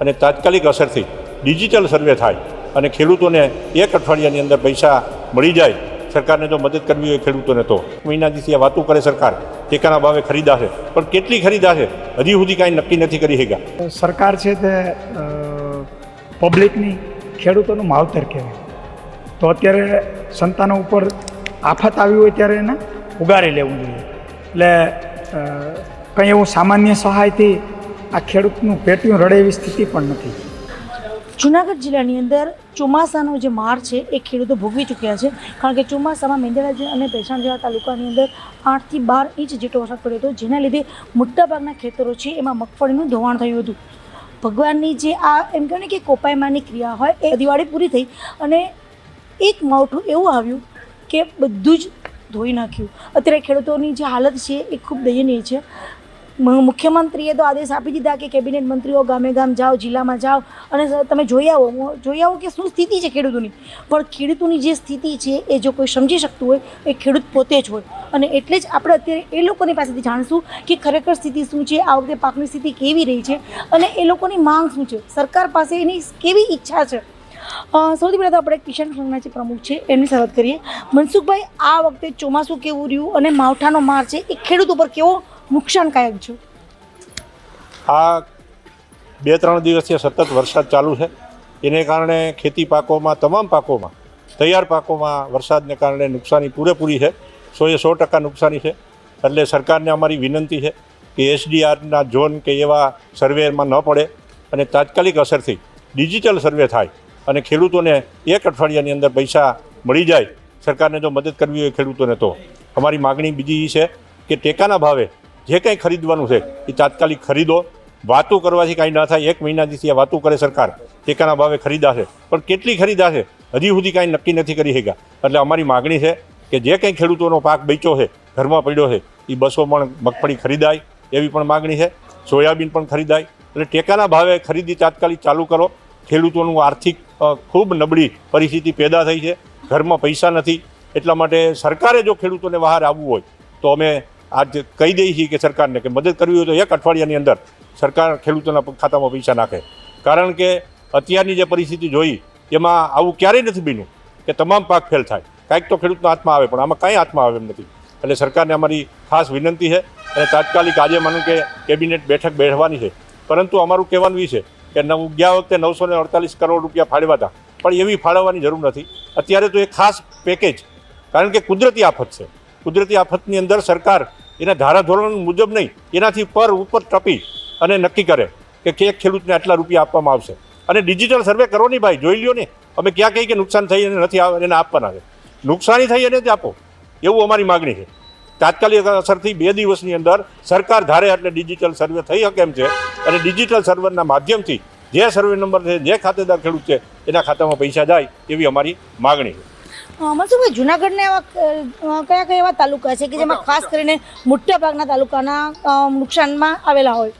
અને તાત્કાલિક અસરથી ડિજિટલ સર્વે થાય અને ખેડૂતોને એક અઠવાડિયાની અંદર પૈસા મળી જાય, સરકારને જો મદદ કરવી હોય ખેડૂતોને તો. મહિનાથી આ વાતો કરે સરકાર, ટેકાના ભાવે ખરીદાશે પણ કેટલી ખરીદાશે હજી સુધી કાંઈ નક્કી નથી કરી શક્યા. સરકાર છે તે પબ્લિકની ખેડૂતોનું માવતર કહેવાય. તો અત્યારે સંતાનો ઉપર આફત આવી હોય ત્યારે એને ઉગારી લેવું જોઈએ. એટલે કંઈ એવું સામાન્ય સહાયથી આ ખેડૂતનું પેટ્યું રડે એવી સ્થિતિ પણ નથી. જુનાગઢ જિલ્લાની અંદર ચોમાસાનો જે માર છે, એ ખેડૂતો ભોગવી ચૂક્યા છે. કારણ કે ચોમાસામાં મેંદરડા અને ભેસાણ જેવા તાલુકાની અંદર આઠથી બાર ઇંચ જેટલો વરસાદ પડ્યો હતો, જેના લીધે મોટાભાગના ખેતરો છે, એમાં મગફળીનું ધોવાણ થયું હતું. ભગવાનની જે આ એમ કહેવાય કે કોપાયમાની ક્રિયા હોય, એ દિવાળી પૂરી થઈ અને એક માવઠું એવું આવ્યું કે બધું જ ધોઈ નાખ્યું. અત્યારે ખેડૂતોની જે હાલત છે, એ ખૂબ દયનીય છે. મુખ્યમંત્રીએ તો આદેશ આપી દીધા કે કેબિનેટ મંત્રીઓ ગામે ગામ જાઓ, જિલ્લામાં જાઓ. અને તમે જોઈ આવો જોઈ આવો કે શું સ્થિતિ છે ખેડૂતોની? પણ ખેડૂતોની જે સ્થિતિ છે એ જો કોઈ સમજી શકતું હોય, એ ખેડૂત પોતે જ હોય. અને એટલે જ આપણે અત્યારે એ લોકોની પાસેથી જાણીશું કે ખરેખર સ્થિતિ શું છે, આ વખતે પાકની સ્થિતિ કેવી રહી છે અને એ લોકોની માંગ શું છે? સરકાર પાસે એની કેવી ઈચ્છા છે? સૌથી પહેલાં તો આપણે કિશન સંઘના જે પ્રમુખ છે, એમની શરૂઆત કરીએ. મનસુખભાઈ, આ વખતે ચોમાસું કેવું રહ્યું અને માવઠાનો માર છે, એ ખેડૂત ઉપર કેવો નુકસાનકાયક છે. આ બે ત્રણ દિવસથી સતત વરસાદ ચાલુ છે. એને કારણે ખેતી પાકોમાં, તમામ પાકોમાં, તૈયાર પાકોમાં વરસાદને કારણે નુકસાની પૂરેપૂરી છે. સોએ સો ટકા નુકસાની છે. એટલે સરકારને અમારી વિનંતી છે કે એસડીઆરના ઝોન કે એવા સર્વેમાં ન પડે અને તાત્કાલિક અસરથી ડિજિટલ સર્વે થાય અને ખેડૂતોને એક અઠવાડિયાની અંદર પૈસા મળી જાય. સરકારને જો મદદ કરવી હોય ખેડૂતોને તો. અમારી માગણી બીજી એ છે કે ટેકાના ભાવે જે કંઈ ખરીદવાનું છે, એ તાત્કાલિક ખરીદો. વાતો કરવાથી કાંઈ ના થાય. એક મહિનાથી આ વાતો કરે સરકાર. ટેકાના ભાવે ખરીદાશે પણ કેટલી ખરીદાશે હજી સુધી કાંઈ નક્કી નથી કરી શક્યા. એટલે અમારી માગણી છે કે જે કંઈ ખેડૂતોનો પાક બેચ્યો છે, ઘરમાં પડ્યો છે, એ બસો પણ મગફળી ખરીદાય એવી પણ માગણી છે. સોયાબીન પણ ખરીદાય. એટલે ટેકાના ભાવે ખરીદી તાત્કાલિક ચાલુ કરો. ખેડૂતોનું આર્થિક ખૂબ નબળી પરિસ્થિતિ પેદા થઈ છે. ઘરમાં પૈસા નથી. એટલા માટે સરકારે જો ખેડૂતોને બહાર આવવું હોય, તો અમે આજ કહી દઈએ છીએ કે સરકારને કે મદદ કરવી હોય તો એક અઠવાડિયાની અંદર સરકાર ખેડૂતોના ખાતામાં પૈસા નાખે. કારણ કે અત્યારની જે પરિસ્થિતિ જોઈ, એમાં આવું ક્યારેય નથી બન્યું કે તમામ પાક ફેલ થાય. કાંઈક તો ખેડૂતના હાથમાં આવે, પણ આમાં કાંઈ હાથમાં આવે એમ નથી. એટલે સરકારને અમારી ખાસ વિનંતી છે અને તાત્કાલિક આજે માનું કે કેબિનેટ બેઠક બેઠવાની છે. પરંતુ અમારું કહેવાનું એ છે કે નવ ગયા વખતે નવસો ને અડતાલીસ કરોડ રૂપિયા ફાળવ્યા હતા. પણ એવી ફાળવવાની જરૂર નથી. અત્યારે તો એ ખાસ પેકેજ કારણ કે કુદરતી આફત છે. કુદરતી આફતની અંદર સરકાર એના ધારાધોરણ મુજબ નહીં, એનાથી પર ઉપર ટપી અને નક્કી કરે કે કે ખેડૂતને આટલા રૂપિયા આપવામાં આવશે. અને ડિજિટલ સર્વે કરો નહીં ભાઈ, જોઈ લ્યો ને. અમે ક્યાં કહીએ કે નુકસાન થઈ અને નથી આવે, એને આપવાના છે. નુકસાની થઈ એને જ આપો. એવું અમારી માગણી છે. તાત્કાલિક અસરથી બે દિવસની અંદર સરકાર ધારે એટલે ડિજિટલ સર્વે થઈ શકે એમ છે. અને ડિજિટલ સર્વેના માધ્યમથી જે સર્વે નંબર છે, જે ખાતેદાર ખેડૂત છે, એના ખાતામાં પૈસા જાય એવી અમારી માગણી છે. મનસુખભાઈ જુનાગઢના એવા કયા કયા એવા તાલુકા છે કે જેમાં ખાસ કરીને મોટા ભાગના તાલુકાના નુકસાનમાં આવેલા હોય?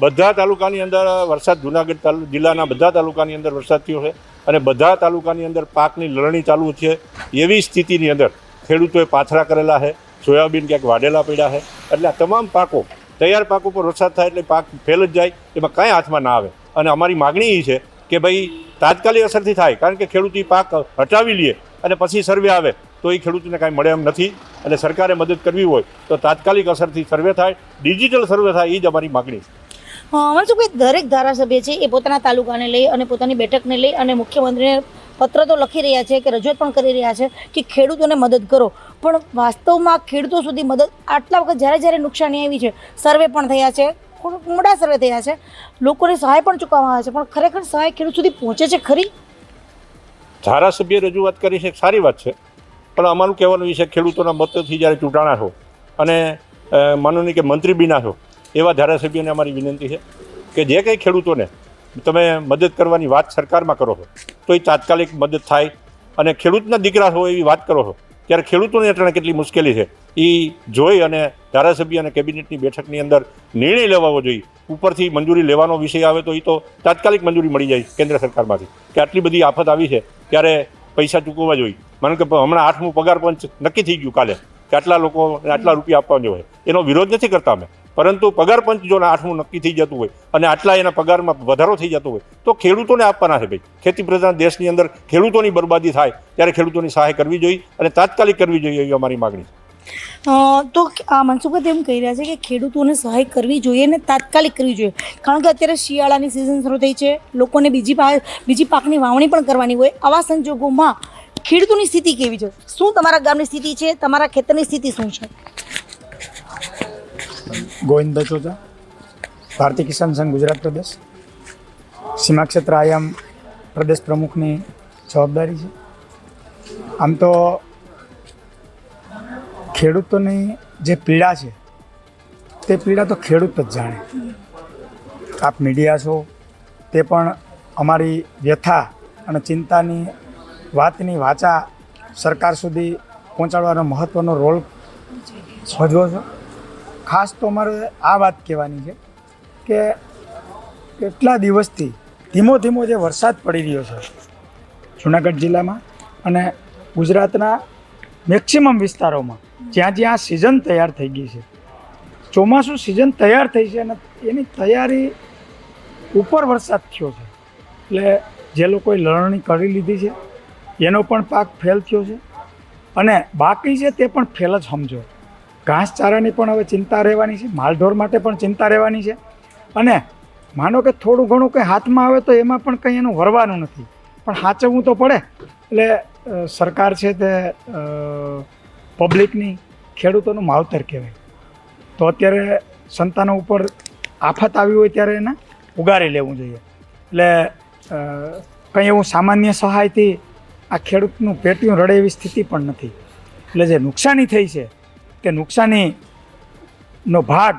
બધા તાલુકાની અંદર વરસાદ જુનાગઢ તાલુ જિલ્લાના બધા તાલુકાની અંદર વરસાદ થયો છે અને બધા તાલુકાની અંદર પાકની લણણી ચાલુ છે. એવી સ્થિતિની અંદર ખેડૂતોએ પાથરા કરેલા છે સોયાબીન ક્યાંક વાઢેલા પડ્યા છે. એટલે આ તમામ પાકો તૈયાર પાકો પર વરસાદ થાય એટલે પાક ફેલ જ જાય એમાં કાંઈ હાથમાં ના આવે. અને અમારી માગણી એ છે કે ભાઈ તાત્કાલિક અસરથી થાય, કારણ કે ખેડૂતી પાક હટાવી લે અને પછી સર્વે આવે, તો એ ખેડૂતને કાંઈ મળે એમ નથી અને સરકારે મદદ કરવી હોય, તો તાત્કાલિક અસરથી સર્વે થાય, ડિજિટલ સર્વે થાય એ જ અમારી માગણી છે. મને શું કે દરેક ધારાસભ્ય છે, એ પોતાના તાલુકાને લઈ અને પોતાની બેઠકને લઈ અને મુખ્યમંત્રીને પત્ર તો લખી રહ્યા છે કે રજૂઆત પણ કરી રહ્યા છે કે ખેડૂતોને મદદ કરો. પણ વાસ્તવમાં ખેડૂતો સુધી મદદ આટલા વખત જ્યારે જ્યારે નુકસાની આવી છે, સર્વે પણ થયા છે. થોડુંક મોડા સર્વે થયા છે. લોકોને સહાય પણ ચૂકવવામાં આવે છે, પણ ખરેખર સહાય ખેડૂત સુધી પહોંચે છે ખરી? ધારાસભ્ય રજૂઆત કરી છે, સારી વાત છે. પણ અમારું કહેવાનું વિશે ખેડૂતોના મતથી જ્યારે ચૂંટાણા છો અને માનોની કે મંત્રી બીના છો એવા ધારાસભ્યોને અમારી વિનંતી છે કે જે કંઈ ખેડૂતોને તમે મદદ કરવાની વાત સરકારમાં કરો છો તો એ તાત્કાલિક મદદ થાય અને ખેડૂતના દીકરા હોય એવી વાત કરો છો ત્યારે ખેડૂતોને અટાણે કેટલી મુશ્કેલી છે. એ જોઈ અને ધારાસભ્ય અને કેબિનેટની બેઠકની અંદર નિર્ણય લેવાવો જોઈએ. ઉપરથી મંજૂરી લેવાનો વિષય આવે તો એ તો તાત્કાલિક મંજૂરી મળી જાય કેન્દ્ર સરકારમાંથી. કે આટલી બધી આફત આવી છે, ત્યારે પૈસા ચૂકવવા જોઈએ. માનો કે હમણાં આઠમું પગાર પંચ નક્કી થઈ ગયું કાલે, કે આટલા લોકો આટલા રૂપિયા આપવા જોઈએ એનો વિરોધ નથી કરતા અમે. પરંતુ પગાર પંચ જો આઠમું નક્કી થઈ જતું હોય અને આટલા એના પગારમાં વધારો થઈ જતો હોય, તો ખેડૂતોને આપવાના છે ભાઈ. ખેતી પ્રધાન દેશની અંદર ખેડૂતોની બરબાદી થાય, ત્યારે ખેડૂતોની સહાય કરવી જોઈએ અને તાત્કાલિક કરવી જોઈએ એવી અમારી માગણી છે. તો આ મનસુખભાઈ એમ કહી રહ્યા છે કે ખેડૂતોને સહાય કરવી જોઈએ અને તાત્કાલિક કરવી જોઈએ. કારણ કે અત્યારે શિયાળાની સિઝન શરૂ થઈ છે, લોકોને બીજી પાક બીજી પાકની વાવણી પણ કરવાની હોય. આવા સંજોગોમાં ખેડૂતોની સ્થિતિ કેવી છે? શું તમારા ગામની સ્થિતિ છે? તમારા ખેતરની સ્થિતિ શું છે? ગોવિંદ ચોજા ભારતીય કિસાન સંઘ ગુજરાત પ્રદેશ. સીમા ક્ષેત્ર આયામ પ્રદેશ પ્રમુખની જવાબદારી છે. આમ તો ખેડૂતોની જે પીડા છે, તે પીડા તો ખેડૂત જ જાણે. આપ મીડિયા છો, તે પણ અમારી વ્યથા અને ચિંતાની વાતની વાચા સરકાર સુધી પહોંચાડવાનો મહત્ત્વનો રોલ ભજવો છો. ખાસ તો અમારે આ વાત કહેવાની છે કે કેટલા દિવસથી ધીમો ધીમો જે વરસાદ પડી રહ્યો છે જુનાગઢ જિલ્લામાં અને ગુજરાતના મેક્સિમમ વિસ્તારોમાં જ્યાં જ્યાં સિઝન તૈયાર થઈ ગઈ છે. ચોમાસું સિઝન તૈયાર થઈ છે અને એની તૈયારી ઉપર વરસાદ થયો છે. એટલે જે લોકોએ લણણી કરી લીધી છે, એનો પણ પાક ફેલ થયો છે અને બાકી છે તે પણ ફેલ જ સમજો. ઘાસચારાની પણ હવે ચિંતા રહેવાની છે, માલઢોર માટે પણ ચિંતા રહેવાની છે અને માનો કે થોડું ઘણું કંઈ હાથમાં આવે તો એમાં પણ કંઈ એનું વરવાનું નથી. પણ સાચવવું તો પડે. એટલે સરકાર છે તે પબ્લિકની ખેડૂતોનું માવતર કહેવાય. તો અત્યારે સંતાનો ઉપર આફત આવી હોય ત્યારે એને ઉગારી લેવું જોઈએ. એટલે કંઈ એવું સામાન્ય સહાયથી આ ખેડૂતનું પેટિયું રડે એવી સ્થિતિ પણ નથી. એટલે જે નુકસાની થઈ છે, તે નુકસાનીનો ભાગ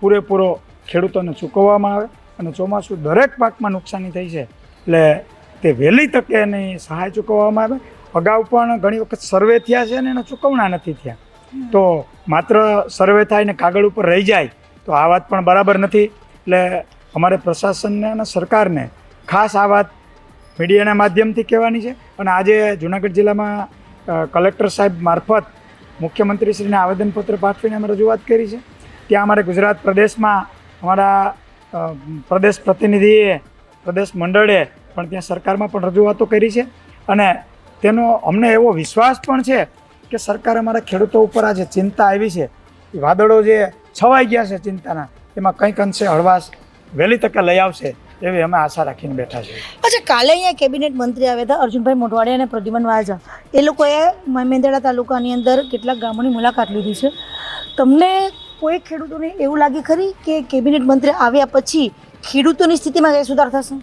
પૂરેપૂરો ખેડૂતોને ચૂકવવામાં આવે અને ચોમાસું દરેક પાકમાં નુકસાની થઈ છે. એટલે તે વહેલી તકે એની સહાય ચૂકવવામાં આવે અગાઉ પણ ઘણી વખત સર્વે થયા છે અને એના ચૂકવણા નથી થયા. તો માત્ર સર્વે થાય ને કાગળ ઉપર રહી જાય, તો આ વાત પણ બરાબર નથી. એટલે અમારે પ્રશાસનને અને સરકારને ખાસ આ વાત મીડિયાના માધ્યમથી કહેવાની છે. અને આજે જુનાગઢ જિલ્લામાં કલેક્ટર સાહેબ મારફત મુખ્યમંત્રીશ્રીને આવેદનપત્ર પાઠવીને અમે રજૂઆત કરી છે. ત્યાં અમારે ગુજરાત પ્રદેશમાં અમારા પ્રદેશ પ્રતિનિધિએ, પ્રદેશ મંડળે પણ ત્યાં સરકારમાં પણ રજૂઆતો કરી છે. અને તેનો અમને એવો વિશ્વાસ પણ છે કે સરકાર અમારા ખેડૂતો ઉપર આ જે ચિંતા આવી છે. એ વાદળો જે છવાઈ ગયા છે ચિંતાના, એમાં કંઈક અંશે હળવાશ વહેલી તકે લઈ આવશે એવી અમે આશા રાખીને બેઠા છીએ. અચ્છા, કાલે અહીંયા કેબિનેટ મંત્રી આવ્યા હતા, અર્જુનભાઈ મોઢવાડિયા અને પ્રદ્યુમન વાજા એ લોકોએ મેંદરડા તાલુકાની અંદર કેટલાક ગામોની મુલાકાત લીધી છે. તમને કોઈ ખેડૂતોને એવું લાગે ખરી કે કેબિનેટ મંત્રી આવ્યા પછી ખેડૂતોની સ્થિતિમાં કંઈ સુધાર થશે?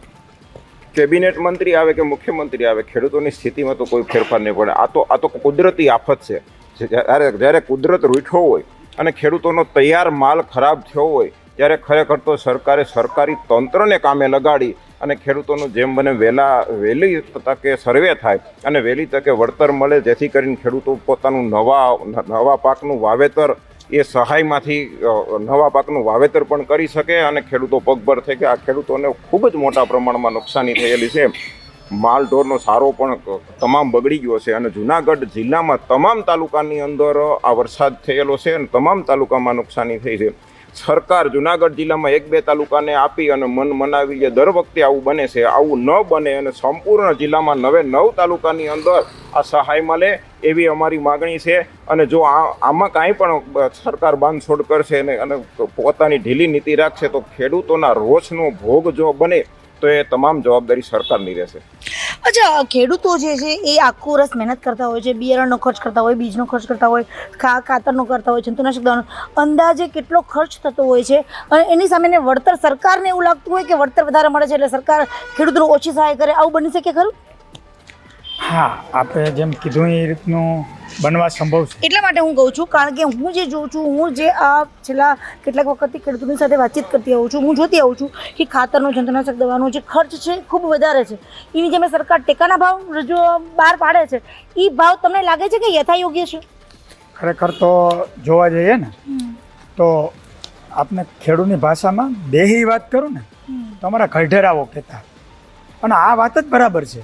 કેબિનેટ મંત્રી આવે કે મુખ્યમંત્રી આવે, ખેડૂતોની સ્થિતિમાં તો કોઈ ફેરફાર નહીં પડે. આ તો આ તો કુદરતી આફત છે. જ્યારે જ્યારે કુદરત રૂઠો હોય અને ખેડૂતોનો તૈયાર માલ ખરાબ થયો હોય, ત્યારે ખરેખર તો સરકારે સરકારી તંત્રને કામે લગાડી અને ખેડૂતોનું જેમ બને વહેલા, વહેલી તકે સર્વે થાય અને વહેલી તકે વળતર મળે, જેથી કરીને ખેડૂતો પોતાનું નવા નવા પાકનું વાવેતર એ સહાયમાંથી નવા પાકનું વાવેતર પણ કરી શકે અને ખેડૂતો પગભર થઈ કે આ ખેડૂતોને ખૂબ જ મોટા પ્રમાણમાં નુકસાની થયેલી છે. માલ ઢોરનો સારો પણ તમામ બગડી ગયો છે અને જુનાગઢ જિલ્લામાં તમામ તાલુકાની અંદર આ વરસાદ થયેલો છે અને તમામ તાલુકામાં નુકસાની થઈ છે. સરકાર જુનાગઢ જિલ્લામાં એક બે તાલુકાને આપી અને મન મનાવી જે દર વખતે આવું બને છે, આવું ન બને અને સંપૂર્ણ જિલ્લામાં નવે નવ તાલુકાની અંદર આ સહાય મળે એવી અમારી માગણી છે. અને જો આમાં કાંઈ પણ સરકાર બાંધછોડ કરશે અને પોતાની ઢીલી નીતિ રાખશે તો ખેડૂતોના રોષનો ભોગ જો બને તો એ તમામ જવાબદારી સરકારની રહેશે. અચ્છા ખેડૂતો જે છે, એ આખું વર્ષ મહેનત કરતા હોય છે, બિયારણનો ખર્ચ કરતા હોય, બીજનો ખર્ચ કરતા હોય, ખા, ખાતરનો કરતા હોય, જંતુનાશક દવાનો અંદાજે કેટલો ખર્ચ થતો હોય છે? અને એની સામેને વળતર સરકારને એવું લાગતું હોય કે વળતર વધારે મળે છે એટલે સરકાર ખેડૂતોને ઓછી સહાય કરે, આવું બની શકે ખરું? હા આપણે જેમ કીધું એ રીતનું બનવા સંભવ છે. એટલા માટે હું કહું છું કારણ કે હું જે જોઉં છું હું જે આ છેલ્લા કેટલાક વખતથી ખેડૂતોની સાથે વાતચીત કરતી આવું છું હું જોતી આવું છું કે ખાતરનો જંતુનાશક દવાનો જે ખર્ચ છે ખૂબ વધારે છે. એની જેમ સરકાર ટેકાના ભાવ રજૂ બહાર પાડે છે. એ ભાવ તમને લાગે છે કે યથાયોગ્ય છે? ખરેખર તો જોવા જઈએ ને તો આપણે ખેડૂતની ભાષામાં દેહી વાત કરું ને તો અમારા ગઢેરાઓ કહેતા. અને આ વાત જ બરાબર છે.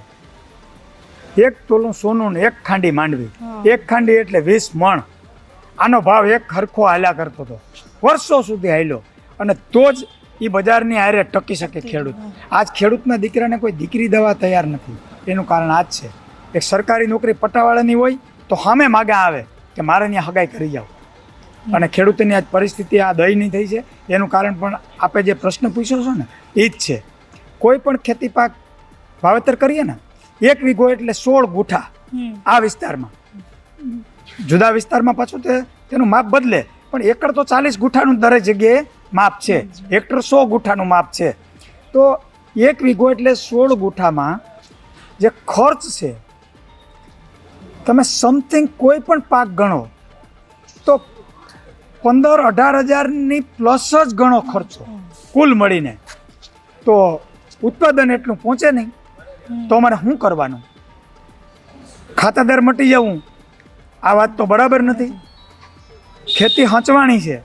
એક તોલું સોનું ને એક ખાંડી માંડવી. એક ખાંડી એટલે વીસ મણ. આનો ભાવ એક હરખો હાલ્યા કરતો હતો. વર્ષો સુધી હાલ્યો. અને તો જ એ બજારની આરે ટકી શકે ખેડૂત. આજ ખેડૂતના દીકરાને કોઈ દીકરી દવા તૈયાર નથી. એનું કારણ આ જ છે. એક સરકારી નોકરી પટ્ટાવાળાની હોય તો સામે માગા આવે કે મારે ત્યાં હગાઈ કરી જાઓ. અને ખેડૂતોની આજ પરિસ્થિતિ આ દયની થઈ છે. એનું કારણ પણ આપે જે પ્રશ્ન પૂછ્યો છો ને એ જ છે. કોઈ પણ ખેતી પાક વાવેતર કરીએ ને એક વીઘો એટલે સોળ ગુઠા આ વિસ્તારમાં. જુદા વિસ્તારમાં પાછું તે તેનું માપ બદલે પણ એકર તો ચાલીસ ગુઠાનું દરેક જગ્યાએ માપ છે. હેક્ટર સો ગુઠાનું માપ છે. તો એક વીઘો એટલે સોળ ગુઠામાં જે ખર્ચ છે તમે સમથિંગ કોઈ પણ પાક ગણો તો પંદર અઢાર હજારની પ્લસ જ ગણો ખર્ચો કુલ મળીને. તો ઉત્પાદન એટલું પહોંચે નહીં. તો અમારે શું કરવાનું? ખાતાદાર મટી જવું. આ વાત તો બરાબર નથી. ખેતી હંચવાણી છે.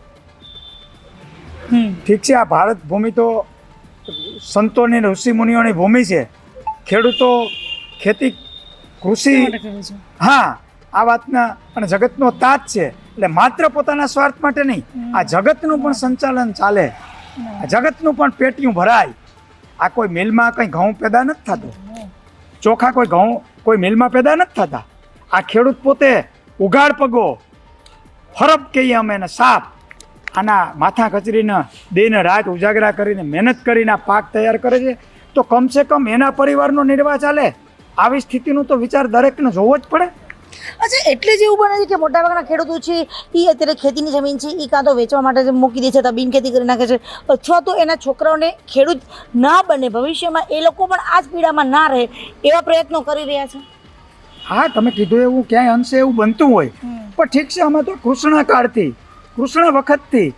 ઠીક છે આ ભારત ભૂમિ તો સંતોની ને ઋષિ મુનિઓની ભૂમિ છે. ખેડૂતો ખેતી કૃષિ હા આ વાતના અને જગતનો તાજ છે. એટલે માત્ર પોતાના સ્વાર્થ માટે નહીં આ જગતનું પણ સંચાલન ચાલે. આ જગતનું પણ પેટીયું ભરાય. આ કોઈ મિલમાં કંઈ ઘઉં પેદા નથી થતું. ચોખા કોઈ ઘઉં કોઈ મિલમાં પેદા નથી થતા. આ ખેડૂત પોતે ઉઘાડ પગો ફરબ કહીએ અમે એને સાપ આના માથા કચરીને દેહને રાત ઉજાગરા કરીને મહેનત કરીને આ પાક તૈયાર કરે છે. તો કમસે કમ એના પરિવારનો નિર્વાહ ચાલે. આવી સ્થિતિનું તો વિચાર દરેકને જોવો જ પડે. અચ્છા એટલે જ એવું બને છે કે મોટાભાગના ખેડૂતો છે એ અત્યારે ખેતીની જમીન છે એ કાં તો વેચવા માટે મૂકી દે છે અથવા બિનખેતી કરી નાખે છે અથવા તો એના છોકરાઓને ખેડૂત ના બને ભવિષ્યમાં એ લોકો પણ આ જ પીડામાં ના રહે એવા પ્રયત્નો કરી રહ્યા છે. હા તમે કીધું એવું ક્યાંય અંશે એવું બનતું હોય પણ ઠીક છે અમે તો કૃષ્ણ કાળથી કૃષ્ણ વખતથી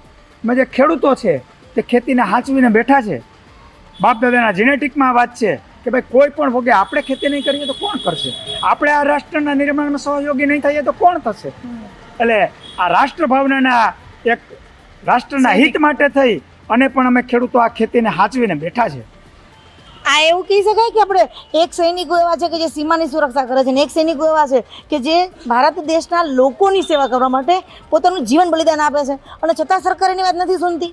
જે ખેડૂતો છે તે ખેતીને હાંચવીને બેઠા છે. બાપ દાદાના જેનેટિકમાં વાત છે. કે ભાઈ કોઈ પણ વગે આપણે ખેતી નહીં કરીએ તો કોણ કરશે? આપણે આ રાષ્ટ્રના નિર્માણમાં સહયોગી નહીં થઈએ તો કોણ થશે? એટલે આ રાષ્ટ્ર ભાવનાના એક રાષ્ટ્રના હિત માટે થઈ અને પણ અમે ખેડૂતો આ ખેતીને હાચવીને બેઠા છે. આ એવું કહી શકાય કે આપણે એક સૈનિકો એવા છે કે જે સીમાની સુરક્ષા કરે છે અને એક સૈનિકો એવા છે કે જે ભારત દેશના લોકોની સેવા કરવા માટે પોતાનું જીવન બલિદાન આપે છે અને છતાં સરકાર એની વાત નથી સુનતી?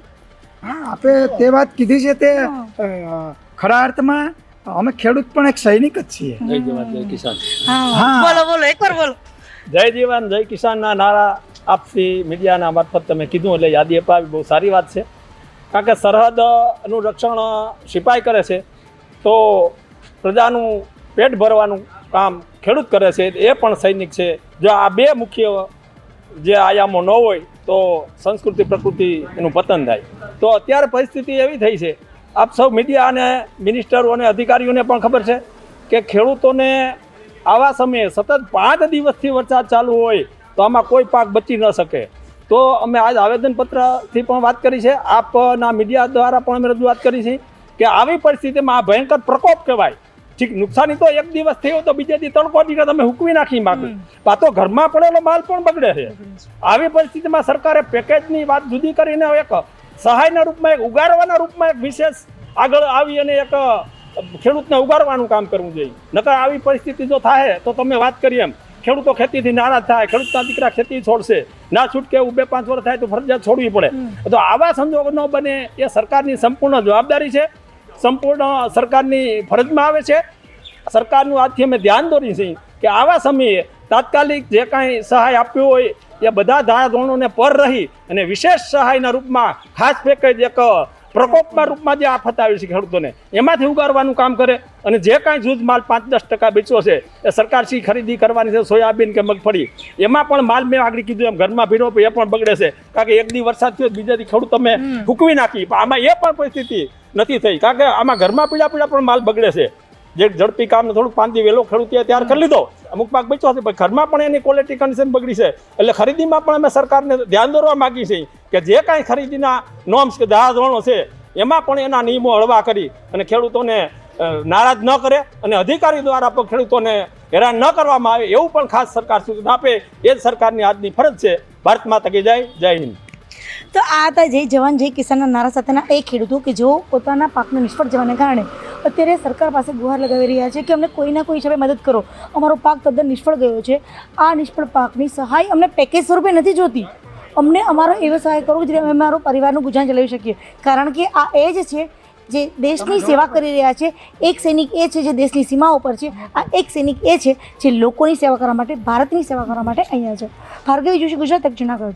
હા આપણે તે વાત કીધી છે તે ખરા અર્થમાં અમે ખેડૂત પણ એક સૈનિક જ છીએ. જય જવાન જય કિસાન. હા. બોલો બોલો એકવાર બોલો. જય જવાન જય કિસાનના નારા આપથી મીડિયાના મારફત તમે કીધું એટલે યાદી અપાવી બહુ સારી વાત છે. કારણ કે સરહદનું રક્ષણ સિપાઈ કરે છે તો પ્રજાનું પેટ ભરવાનું કામ ખેડૂત કરે છે એ પણ સૈનિક છે. જો આ બે મુખ્ય જે આયામો ન હોય તો સંસ્કૃતિ પ્રકૃતિ એનું પતન થાય. તો અત્યારે પરિસ્થિતિ એવી થઈ છે આપ સૌ મીડિયા અને મિનિસ્ટરો અને અધિકારીઓને પણ ખબર છે કે ખેડૂતોને આવા સમયે સતત પાંચ દિવસથી વરસાદ ચાલુ હોય તો આમાં કોઈ પાક બચી ન શકે. તો અમે આજ આવેદનપત્રથી પણ વાત કરી છે. આપના મીડિયા દ્વારા પણ અમે રજૂઆત કરી છે કે આવી પરિસ્થિતિમાં આ ભયંકર પ્રકોપ કહેવાય. ઠીક નુકસાની તો એક દિવસ થયો તો બીજે દી તડકો દીને તમે હુકવી નાખી માગો. આ તો ઘરમાં પડેલો માલ પણ બગડે છે. આવી પરિસ્થિતિમાં સરકારે પેકેજની વાત જુદી કરીને એક સહાયના રૂપમાં એક ઉગારવાના રૂપમાં એક વિશેષ આગળ આવી અને એક ખેડૂતને ઉગારવાનું કામ કરવું જોઈએ. નકર આવી પરિસ્થિતિ જો થાય તો તમે વાત કરી એમ. ખેડૂતો ખેતીથી નારાજ થાય ખેડૂતના દીકરા ખેતી છોડશે. ના છૂટકે એવું બે પાંચ વર્ષ થાય તો ફરજિયાત છોડવી પડે. તો આવા સંજોગો ન બને એ સરકારની સંપૂર્ણ જવાબદારી છે. સંપૂર્ણ સરકારની ફરજમાં આવે છે. સરકારનું આજથી અમે ધ્યાન દોરી છીએ કે આવા સમયે તાત્કાલિક જે કાંઈ સહાય આપ્યું હોય એ બધા ધારાધોરણોને પર રહી અને વિશેષ સહાયના રૂપમાં ખાસ પેકેજ એક પ્રકોપના રૂપમાં જે આફત આવી છે ખેડૂતોને એમાંથી ઉગારવાનું કામ કરે અને જે કાંઈ જૂજ માલ પાંચ દસ ટકા વેચવો છે એ સરકારશ્રી ખરીદી કરવાની છે સોયાબીન કે મગફળી એમાં પણ માલ મેં આગળ કીધું એમ ઘરમાં ભીડો એ પણ બગડે છે. કારણ કે એક દી વરસાદ થયો બીજા દી ખેડૂત તમે ફૂકવી નાખી. પણ આમાં એ પણ પરિસ્થિતિ નથી થઈ. કારણ કે આમાં ઘરમાં પીડા પીડા પણ માલ બગડે છે. જે ઝડપી કામ થોડુંક પાંચ વહેલો ખેડૂતે તૈયાર કરી લીધો. અમુક પાક બચ્યો છે પણ ઘરમાં પણ એની ક્વોલિટી કન્ડિશન બગડી છે. એટલે ખરીદીમાં પણ અમે સરકારને ધ્યાન દોરવા માગીએ છીએ કે જે કાંઈ ખરીદીના નોર્મ્સ કે ધારાધોરણો છે, એમાં પણ એના નિયમો હળવા કરી અને ખેડૂતોને નારાજ ન કરે અને અધિકારી દ્વારા પણ ખેડૂતોને હેરાન ન કરવામાં આવે એવું પણ ખાસ સરકાર સૂચના આપે. એ જ સરકારની આજની ફરજ છે. ભારત માતા કે જય જય હિન્દ. તો આ હતા જય જવાન જય કિસાનના નારા સાથેના એ ખેડૂતો કે જેઓ પોતાના પાકને નિષ્ફળ જવાને કારણે અત્યારે સરકાર પાસે ગુહાર લગાવી રહ્યા છે કે અમને કોઈના કોઈ હિસાબે મદદ કરો. અમારો પાક તદ્દન નિષ્ફળ ગયો છે. આ નિષ્ફળ પાકની સહાય અમને પેકેજ સ્વરૂપે નથી જોતી. અમને અમારો એવો સહાય કરો જેથી અમે અમારો પરિવારનું ગુજરાન ચલાવી શકીએ. કારણ કે આ એ જ છે જે દેશની સેવા કરી રહ્યા છે. એક સૈનિક એ છે જે દેશની સીમાઓ પર છે. આ એક સૈનિક એ છે જે લોકોની સેવા કરવા માટે ભારતની સેવા કરવા માટે અહીંયા છે. ભાર્ગવી જોશી ગુજરાત તક જુનાગઢ.